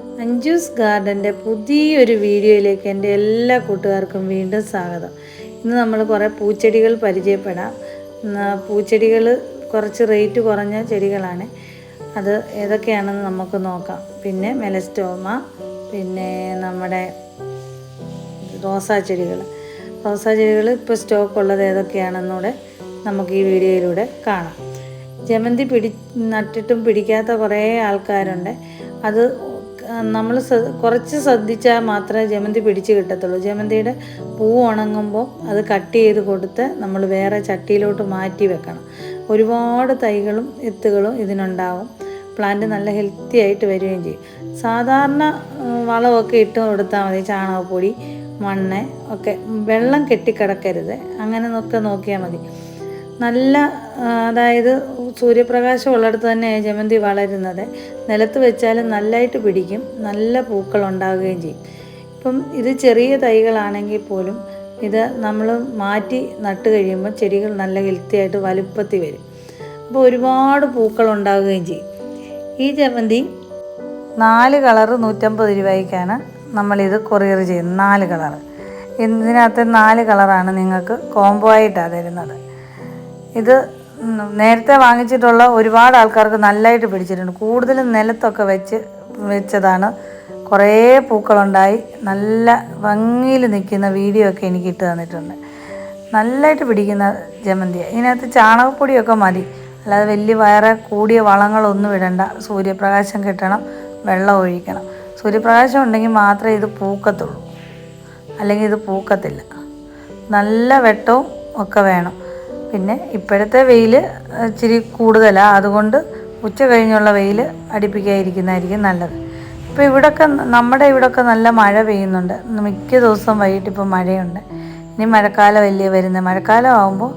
അഞ്ജൂസ് ഗാർഡന്റെ പുതിയൊരു വീഡിയോയിലേക്ക് എന്റെ എല്ലാ കൂട്ടുകാർക്കും വീണ്ടും സ്വാഗതം. ഇന്ന് നമ്മൾ കുറേ പൂച്ചെടികൾ പരിചയപ്പെടാം. പൂച്ചെടികൾ കുറച്ച് റേറ്റ് കുറഞ്ഞ ചെടികളാണ്. അത് ഏതൊക്കെയാണെന്ന് നമുക്ക് നോക്കാം. പിന്നെ മെലസ്റ്റോമ പിന്നെ നമ്മുടെ റോസാ ചെടികൾ റോസാ ചെടികൾ ഇപ്പോൾ സ്റ്റോക്ക് ഉള്ളത് ഏതൊക്കെയാണെന്നൂടെ നമുക്ക് ഈ വീഡിയോയിലൂടെ കാണാം. ജമന്തി പിടി നട്ടിട്ടും പിടിക്കാത്ത കുറേ ആൾക്കാരുണ്ട്. അത് നമ്മൾ കുറച്ച് ശ്രദ്ധിച്ചാൽ മാത്രമേ ജമന്തി പിടിച്ച് കിട്ടത്തുള്ളൂ. ജമന്തിയുടെ പൂ ഉണങ്ങുമ്പോൾ അത് കട്ട് ചെയ്ത് കൊടുത്ത് നമ്മൾ വേറെ ചട്ടിയിലോട്ട് മാറ്റി വെക്കണം. ഒരുപാട് തൈകളും എത്തുകളും ഇതിനുണ്ടാവും. പ്ലാന്റ് നല്ല ഹെൽത്തി ആയിട്ട് വരികയും ചെയ്യും. സാധാരണ വളമൊക്കെ ഇട്ട് കൊടുത്താൽ മതി. ചാണകപ്പൊടി മണ്ണ് ഒക്കെ. വെള്ളം കെട്ടിക്കിടക്കരുത്. അങ്ങനെ ഒക്കെ നോക്കിയാൽ മതി. നല്ല അതായത് സൂര്യപ്രകാശം ഉള്ളിടത്ത് തന്നെ ജമന്തി വളരുന്നത്. നിലത്ത് വെച്ചാൽ നല്ലതായിട്ട് പിടിക്കും. നല്ല പൂക്കൾ ഉണ്ടാവുകയും ചെയ്യും. ഇപ്പം ഇത് ചെറിയ തൈകളാണെങ്കിൽ പോലും ഇത് നമ്മൾ മാറ്റി നട്ട് കഴിയുമ്പോൾ ചെടികൾ നല്ല ഹെൽത്തിയായിട്ട് വലുപ്പത്തിൽ വരും. അപ്പോൾ ഒരുപാട് പൂക്കൾ ഉണ്ടാവുകയും ചെയ്യും. ഈ ജമന്തി നാല് കളറ് നൂറ്റമ്പത് രൂപയ്ക്കാണ് നമ്മളിത് കൊറിയർ ചെയ്യുന്നത്. നാല് കളറ് ഇതിനകത്ത് നാല് കളറാണ് നിങ്ങൾക്ക് കോംബോ ആയിട്ടാണ് തരുന്നത്. ഇത് നേരത്തെ വാങ്ങിച്ചിട്ടുള്ള ഒരുപാട് ആൾക്കാർക്ക് നല്ലതായിട്ട് പിടിച്ചിട്ടുണ്ട്. കൂടുതലും നിലത്തൊക്കെ വെച്ച് വെച്ചതാണ്. കുറേ പൂക്കളുണ്ടായി. നല്ല ഭംഗിയിൽ നിൽക്കുന്ന വീഡിയോ ഒക്കെ എനിക്ക് ഇട്ട് തന്നിട്ടുണ്ട്. നല്ലതായിട്ട് പിടിക്കുന്ന ജമന്തിയ. ഇതിനകത്ത് ചാണകപ്പൊടിയൊക്കെ മതി. അല്ലാതെ വലിയ വയറ കൂടിയ വളങ്ങളൊന്നും ഇടണ്ട. സൂര്യപ്രകാശം കിട്ടണം വെള്ളം ഒഴിക്കണം. സൂര്യപ്രകാശം ഉണ്ടെങ്കിൽ മാത്രമേ ഇത് പൂക്കത്തുള്ളൂ. അല്ലെങ്കിൽ ഇത് പൂക്കത്തില്ല. നല്ല വെട്ടവും ഒക്കെ വേണം. പിന്നെ ഇപ്പോഴത്തെ വെയിൽ ഇച്ചിരി കൂടുതലാണ് അതുകൊണ്ട് ഉച്ച കഴിഞ്ഞുള്ള വെയിൽ അടിപ്പിക്കാതിരിക്കുന്നതായിരിക്കും നല്ലത്. ഇപ്പോൾ ഇവിടൊക്കെ നമ്മുടെ ഇവിടൊക്കെ നല്ല മഴ പെയ്യുന്നുണ്ട്. മിക്ക ദിവസവും വൈകിട്ട് ഇപ്പോൾ മഴയുണ്ട്. ഇനി മഴക്കാലം വലിയ വരുന്നത്. മഴക്കാലം ആകുമ്പോൾ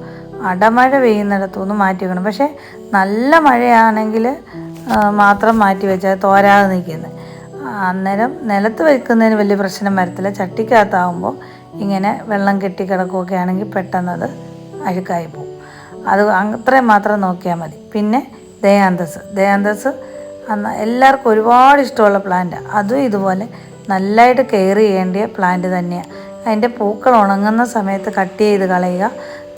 അടമഴ പെയ്യുന്നിടത്തുനിന്ന് മാറ്റി വെക്കണം. പക്ഷേ നല്ല മഴയാണെങ്കിൽ മാത്രം മാറ്റി വെച്ചാൽ തോരാതെ നിൽക്കുന്നത്. അന്നേരം നിലത്ത് വയ്ക്കുന്നതിന് വലിയ പ്രശ്നം വരത്തില്ല. ചട്ടിക്കകത്താകുമ്പോൾ ഇങ്ങനെ വെള്ളം കെട്ടിക്കിടക്കുകയൊക്കെ ആണെങ്കിൽ പെട്ടെന്നത് അഴുക്കായി പോകും. അത് അത്രയും മാത്രം നോക്കിയാൽ മതി. പിന്നെ ദയാന്തസ്. ദയാന്തസ് അന്ന് എല്ലാവർക്കും ഒരുപാട് ഇഷ്ടമുള്ള പ്ലാന്റാണ് അതും ഇതുപോലെ നല്ലതായിട്ട് കെയർ ചെയ്യേണ്ട പ്ലാന്റ് തന്നെയാണ് അതിന്റെ പൂക്കൾ ഉണങ്ങുന്ന സമയത്ത് കട്ട് ചെയ്ത് കളയുക.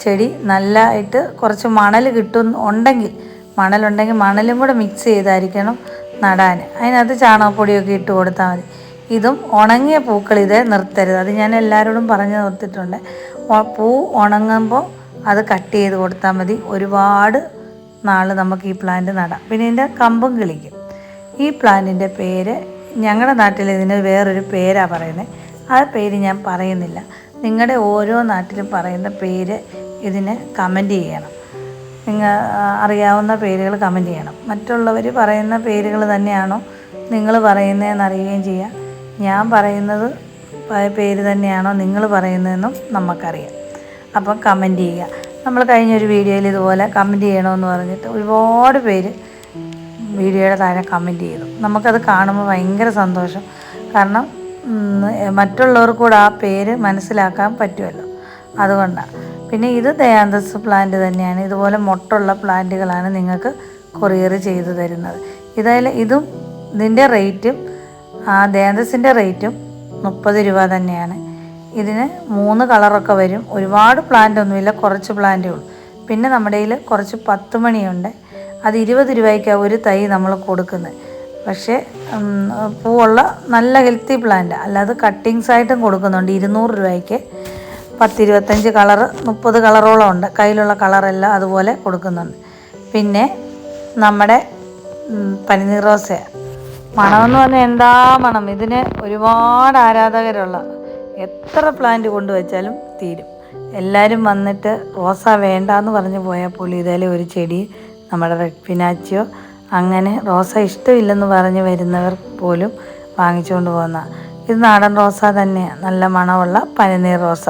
ചെടി നല്ലതായിട്ട് കുറച്ച് മണൽ കിട്ടും ഉണ്ടെങ്കിൽ മണലുണ്ടെങ്കിൽ മണലും കൂടെ മിക്സ് ചെയ്തായിരിക്കണം നടാൻ. അതിനകത്ത് ചാണകപ്പൊടിയൊക്കെ ഇട്ട് കൊടുത്താൽ മതി. ഇതും ഉണങ്ങിയ പൂക്കൾ ഇതേ നിർത്തരുത്. അത് ഞാൻ എല്ലാവരോടും പറഞ്ഞു നിർത്തിയിട്ടുണ്ട്. പൂ ഉണങ്ങുമ്പോൾ അത് കട്ട് ചെയ്ത് കൊടുത്താൽ മതി. ഒരുപാട് നാൾ നമുക്ക് ഈ പ്ലാന്റ് നടാം. പിന്നെ ഇതിന്റെ കമ്പും കിളിക്കും. ഈ പ്ലാന്റിന്റെ പേര് ഞങ്ങളുടെ നാട്ടിൽ ഇതിന് വേറൊരു പേരാണ് പറയുന്നത് ആ പേര് ഞാൻ പറയുന്നില്ല. നിങ്ങളുടെ ഓരോ നാട്ടിലും പറയുന്ന പേര് ഇതിന് കമന്റ് ചെയ്യണം. നിങ്ങൾ അറിയാവുന്ന പേരുകൾ കമന്റ് ചെയ്യണം. മറ്റുള്ളവർ പറയുന്ന പേരുകൾ തന്നെയാണോ നിങ്ങൾ പറയുന്നതെന്ന് അറിയുകയും ചെയ്യാം. ഞാൻ പറയുന്നത് പേര് തന്നെയാണോ നിങ്ങൾ പറയുന്നതെന്നും നമുക്കറിയാം. അപ്പം കമന്റ് ചെയ്യുക. നമ്മൾ കഴിഞ്ഞൊരു വീഡിയോയിൽ ഇതുപോലെ കമന്റ് ചെയ്യണമെന്ന് പറഞ്ഞിട്ട് ഒരുപാട് പേര് വീഡിയോയുടെ താഴെ കമന്റ് ചെയ്തു. നമുക്കത് കാണുമ്പോൾ ഭയങ്കര സന്തോഷം. കാരണം മറ്റുള്ളവർ മറ്റുള്ളവർക്ക് കൂടെ ആ പേര് മനസ്സിലാക്കാൻ പറ്റുമല്ലോ. അതുകൊണ്ടാണ്. പിന്നെ ഇത് ദയാന്തസ് പ്ലാന്റ് തന്നെയാണ്. ഇതുപോലെ മൊട്ടുള്ള പ്ലാന്റുകളാണ് നിങ്ങൾക്ക് കൊറിയർ ചെയ്തു തരുന്നത്. ഇതായാലും ഇതും ഇതിന്റെ റേറ്റും ആ ദയാന്തസിന്റെ റേറ്റും മുപ്പത് രൂപ തന്നെയാണ്. ഇതിന് മൂന്ന് കളറൊക്കെ വരും. ഒരുപാട് പ്ലാന്റ് ഒന്നുമില്ല കുറച്ച് പ്ലാന്റേ ഉള്ളൂ. പിന്നെ നമ്മുടെ കയ്യിൽ കുറച്ച് പത്ത് മണിയുണ്ട്. അത് ഇരുപത് രൂപയ്ക്കാണ് ഒരു തൈ നമ്മൾ കൊടുക്കുന്നത് പക്ഷേ പൂവുള്ള നല്ല ഹെൽത്തി പ്ലാന്റ് അല്ലാതെ കട്ടിങ്സ് ആയിട്ടും കൊടുക്കുന്നുണ്ട്. ഇരുന്നൂറ് രൂപയ്ക്ക് പത്തിരുപത്തഞ്ച് കളറ് മുപ്പത് കളറോളം ഉണ്ട്. കയ്യിലുള്ള കളറെല്ലാം അതുപോലെ കൊടുക്കുന്നുണ്ട്. പിന്നെ നമ്മുടെ പനിനീർ റോസ മണമെന്ന് പറഞ്ഞാൽ എന്താ മണം? ഇതിന് ഒരുപാട് ആരാധകരുള്ള എത്ര പ്ലാന്റ് കൊണ്ടുവച്ചാലും തീരും. എല്ലാവരും വന്നിട്ട് റോസ വേണ്ടാന്ന് പറഞ്ഞു പോയാൽ പോലും ഇതേലെ ഒരു ചെടി നമ്മുടെ റെഡ് പിനാച്ചിയോ അങ്ങനെ റോസ ഇഷ്ടമില്ലെന്ന് പറഞ്ഞ് വരുന്നവർ പോലും വാങ്ങിച്ചുകൊണ്ട് പോകുന്ന ഇത് നാടൻ റോസ തന്നെയാണ് നല്ല മണമുള്ള പനിനീർ റോസ.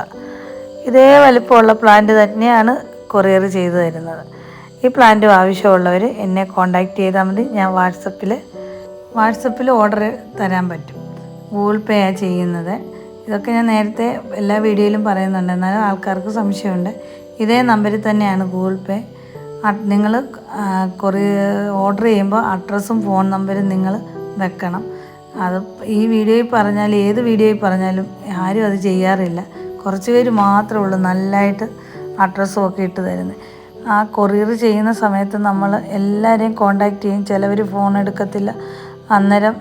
ഇതേ വലിപ്പമുള്ള പ്ലാന്റ് തന്നെയാണ് കൊറിയർ ചെയ്തു തരുന്നത്. ഈ പ്ലാന്റും ആവശ്യമുള്ളവർ എന്നെ കോണ്ടാക്ട് ചെയ്താൽ മതി. ഞാൻ വാട്സപ്പിൽ വാട്സപ്പിൽ ഓർഡർ തരാൻ പറ്റും. ഗൂഗിൾ പേ ചെയ്യുന്നത്. ഇതൊക്കെ ഞാൻ നേരത്തെ എല്ലാ വീഡിയോയിലും പറയുന്നുണ്ട്. എന്നാലും ആൾക്കാർക്ക് സംശയമുണ്ട്. ഇതേ നമ്പറിൽ തന്നെയാണ് ഗൂഗിൾ പേ നിങ്ങൾ കുറേ ഓർഡർ ചെയ്യുമ്പോൾ അഡ്രസ്സും ഫോൺ നമ്പരും നിങ്ങൾ വെക്കണം. അത് ഈ വീഡിയോയിൽ പറഞ്ഞാൽ ഏത് വീഡിയോയിൽ പറഞ്ഞാലും ആരും അത് ചെയ്യാറില്ല. കുറച്ച് പേര് മാത്രമേ ഉള്ളൂ നല്ലതായിട്ട് അഡ്രസ്സും ഒക്കെ ഇട്ട് തരുന്നത് ആ കൊറിയർ ചെയ്യുന്ന സമയത്ത് നമ്മൾ എല്ലാവരെയും കോണ്ടാക്ട് ചെയ്യും. ചിലവർ ഫോൺ എടുക്കത്തില്ല. അന്നേരം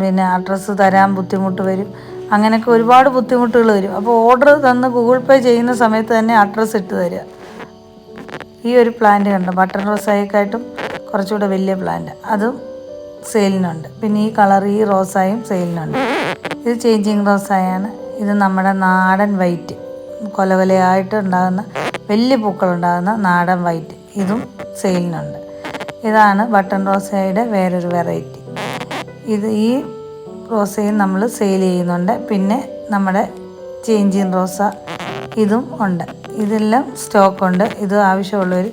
പിന്നെ അഡ്രസ്സ് തരാൻ ബുദ്ധിമുട്ട് വരും. അങ്ങനെയൊക്കെ ഒരുപാട് ബുദ്ധിമുട്ടുകൾ വരും. അപ്പോൾ ഓർഡർ തന്ന് ഗൂഗിൾ പേ ചെയ്യുന്ന സമയത്ത് തന്നെ അഡ്രസ്സ് ഇട്ട് തരിക. ഈ ഒരു പ്ലാന്റ് കണ്ടോ? ബട്ടൺ റോസായിക്കായിട്ടും കുറച്ചുകൂടെ വലിയ പ്ലാന്റ് അതും സെയിലിനുണ്ട് പിന്നെ ഈ കളർ ഈ റോസായും സെയിലിനുണ്ട് ഇത് ചേഞ്ചിങ് റോസായാണ് ഇത് നമ്മുടെ നാടൻ വൈറ്റ് കൊല കൊലയായിട്ട് ഉണ്ടാകുന്ന വലിയ പൂക്കളുണ്ടാകുന്ന നാടൻ വൈറ്റ് ഇതും സെയിലിനുണ്ട് ഇതാണ് ബട്ടൺ റോസയുടെ വേറൊരു വെറൈറ്റി ഇത് ഈ റോസയും നമ്മൾ സെയിൽ ചെയ്യുന്നുണ്ട്. പിന്നെ നമ്മുടെ ചേഞ്ചിങ് റോസ ഇതും ഉണ്ട്. ഇതെല്ലാം സ്റ്റോക്ക് ഉണ്ട്. ഇത് ആവശ്യമുള്ളവർ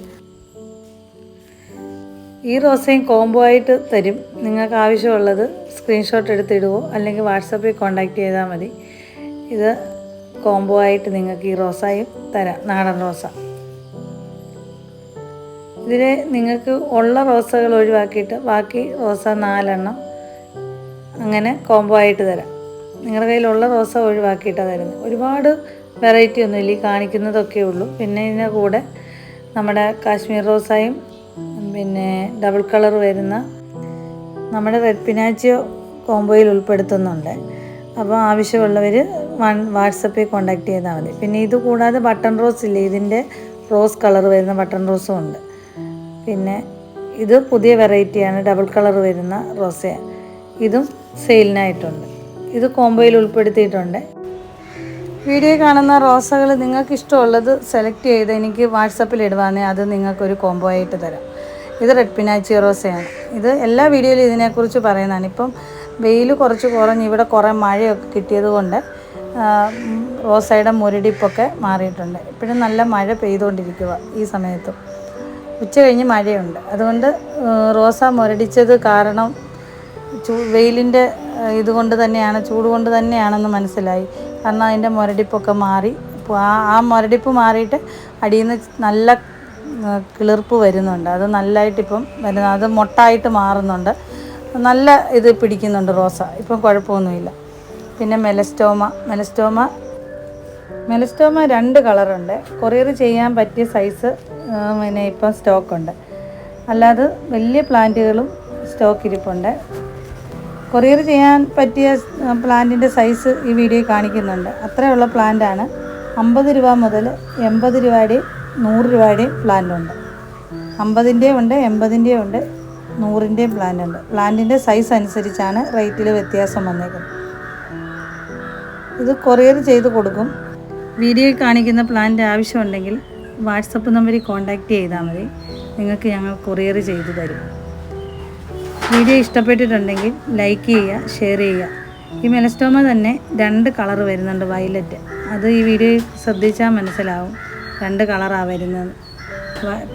ഈ റോസയും കോംബോ ആയിട്ട് തരും. നിങ്ങൾക്ക് ആവശ്യമുള്ളത് സ്ക്രീൻഷോട്ട് എടുത്തിടുവോ? അല്ലെങ്കിൽ വാട്സപ്പിൽ കോൺടാക്റ്റ് ചെയ്താൽ മതി. ഇത് കോംബോ ആയിട്ട് നിങ്ങൾക്ക് ഈ റോസായും തരാം. നാടൻ റോസ. ഇതിൽ നിങ്ങൾക്ക് ഉള്ള റോസകൾ ഒഴിവാക്കിയിട്ട് ബാക്കി റോസ നാലെണ്ണം അങ്ങനെ കോംബോ ആയിട്ട് തരാം. നിങ്ങളുടെ കയ്യിലുള്ള റോസ ഒഴിവാക്കിയിട്ടാണ് തരുന്നത് ഒരുപാട് വെറൈറ്റി ഒന്നുമില്ല ഈ കാണിക്കുന്നതൊക്കെ ഉള്ളൂ. പിന്നെ ഇതിന്റെ കൂടെ നമ്മുടെ കാശ്മീർ റോസായും പിന്നെ ഡബിൾ കളർ വരുന്ന നമ്മുടെ റെഡ് പിനാച്ചിയോ കോംബോയിൽ ഉൾപ്പെടുത്തുന്നുണ്ട്. അപ്പോൾ ആവശ്യമുള്ളവർ വാട്സപ്പിൽ കോണ്ടാക്ട് ചെയ്താൽ മതി. പിന്നെ ഇത് കൂടാതെ ബട്ടൺ റോസ് ഇല്ലേ? ഇതിന്റെ റോസ് കളർ വരുന്ന ബട്ടൺ റോസും ഉണ്ട്. പിന്നെ ഇത് പുതിയ വെറൈറ്റിയാണ് ഡബിൾ കളർ വരുന്ന റോസയാണ് ഇതും സെയിലിനായിട്ടുണ്ട്. ഇത് കോംബോയിൽ ഉൾപ്പെടുത്തിയിട്ടുണ്ട്. വീഡിയോ കാണുന്ന റോസകൾ നിങ്ങൾക്ക് ഇഷ്ടമുള്ളത് സെലക്ട് ചെയ്ത് എനിക്ക് വാട്സപ്പിൽ ഇടുവാണെങ്കിൽ അത് നിങ്ങൾക്കൊരു കോംബോ ആയിട്ട് തരാം. ഇത് റെഡ് പിനാച്ചി റോസയാണ്. ഇത് എല്ലാ വീഡിയോയിലും ഇതിനെക്കുറിച്ച് പറയുന്നതാണ്. ഇപ്പം വെയിൽ കുറച്ച് കുറഞ്ഞ് ഇവിടെ കുറേ മഴയൊക്കെ കിട്ടിയതുകൊണ്ട് റോസയുടെ മുരടിപ്പൊക്കെ മാറിയിട്ടുണ്ട്. ഇപ്പോഴും നല്ല മഴ പെയ്തുകൊണ്ടിരിക്കുക ഈ സമയത്തും. ഉച്ച കഴിഞ്ഞ് മഴയുണ്ട്. അതുകൊണ്ട് റോസ മുരടിച്ചത് കാരണം വെയിലിന്റെ ഇതുകൊണ്ട് തന്നെയാണ് ചൂട് കൊണ്ട് തന്നെയാണെന്ന് മനസ്സിലായി. കാരണം അതിന്റെ മുരടിപ്പൊക്കെ മാറി. ആ ആ മുരടിപ്പ് മാറിയിട്ട് അടിയിൽ നിന്ന് നല്ല കിളിർപ്പ് വരുന്നുണ്ട്. അത് നല്ലതായിട്ടിപ്പം വരുന്ന അത് മൊട്ടായിട്ട് മാറുന്നുണ്ട്. നല്ല ഇത് പിടിക്കുന്നുണ്ട് റോസ. ഇപ്പം കുഴപ്പമൊന്നുമില്ല. പിന്നെ മെലസ്റ്റോമ മെലസ്റ്റോമ മെലസ്റ്റോമ രണ്ട് കളറുണ്ട്. കൊറിയർ ചെയ്യാൻ പറ്റിയ സൈസ് പിന്നെ ഇപ്പം സ്റ്റോക്കുണ്ട്. അല്ലാതെ വലിയ പ്ലാന്റുകളും സ്റ്റോക്ക് ഇരിപ്പുണ്ട് കൊറിയർ ചെയ്യാൻ പറ്റിയ പ്ലാന്റിന്റെ സൈസ് ഈ വീഡിയോയിൽ കാണിക്കുന്നുണ്ട്. അത്രയുള്ള പ്ലാന്റാണ് അമ്പത് രൂപ മുതൽ എൺപത് രൂപയുടെയും നൂറ് രൂപയുടെയും പ്ലാന്റുണ്ട് അമ്പതിന്റെയും ഉണ്ട് എൺപതിന്റെയും ഉണ്ട് നൂറിന്റെയും പ്ലാന്റുണ്ട് പ്ലാന്റിന്റെ സൈസ് അനുസരിച്ചാണ് റേറ്റിൽ വ്യത്യാസം വന്നേക്കുന്നത്. ഇത് കൊറിയർ ചെയ്ത് കൊടുക്കും. വീഡിയോയിൽ കാണിക്കുന്ന പ്ലാന്റ് ആവശ്യമുണ്ടെങ്കിൽ വാട്സപ്പ് നമ്പറിൽ കോൺടാക്റ്റ് ചെയ്താൽ മതി. നിങ്ങൾക്ക് ഞങ്ങൾ കൊറിയർ ചെയ്തു തരും. വീഡിയോ ഇഷ്ടപ്പെട്ടിട്ടുണ്ടെങ്കിൽ ലൈക്ക് ചെയ്യുക ഷെയർ ചെയ്യുക. ഈ മെലസ്റ്റോമ തന്നെ രണ്ട് കളർ വരുന്നുണ്ട് വയലറ്റ് അത് ഈ വീഡിയോ ശ്രദ്ധിച്ചാൽ മനസ്സിലാവും രണ്ട് കളറാണ് വരുന്നത്.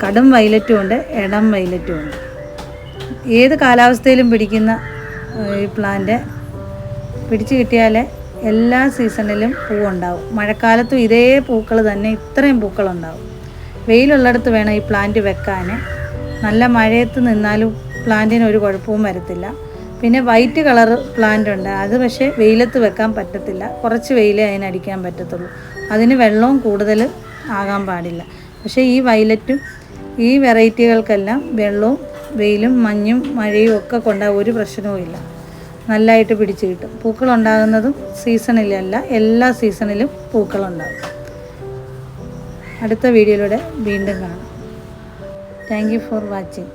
കടും വയലറ്റും ഉണ്ട് ഇടം വയലറ്റും ഉണ്ട്. ഏത് കാലാവസ്ഥയിലും പിടിക്കുന്ന ഈ പ്ലാന്റ് പിടിച്ചു കിട്ടിയാൽ എല്ലാ സീസണിലും പൂവുണ്ടാവും. മഴക്കാലത്തും ഇതേ പൂക്കൾ തന്നെ ഇത്രയും പൂക്കളുണ്ടാവും. വെയിലുള്ളിടത്ത് വേണം ഈ പ്ലാന്റ് വെക്കാൻ നല്ല മഴയത്ത് നിന്നാലും പ്ലാന്റിന് ഒരു കുഴപ്പവും വരത്തില്ല. പിന്നെ വൈറ്റ് കളർ പ്ലാന്റ് ഉണ്ട്. അത് പക്ഷേ വെയിലത്ത് വെക്കാൻ പറ്റത്തില്ല. കുറച്ച് വെയിലേ അതിനടിക്കാൻ പറ്റത്തുള്ളൂ. അതിന് വെള്ളവും കൂടുതൽ ആകാൻ പാടില്ല. പക്ഷേ ഈ വയലറ്റും ഈ വെറൈറ്റികൾക്കെല്ലാം വെള്ളവും വെയിലും മഞ്ഞും മഴയും ഒക്കെ കൊണ്ടാൽ ഒരു പ്രശ്നവുമില്ല നല്ലതായിട്ട് പിടിച്ച് കിട്ടും. പൂക്കളുണ്ടാകുന്നതും സീസണിലല്ല എല്ലാ സീസണിലും പൂക്കളുണ്ടാകും അടുത്ത വീഡിയോയിലൂടെ വീണ്ടും കാണാം. Thank you for watching.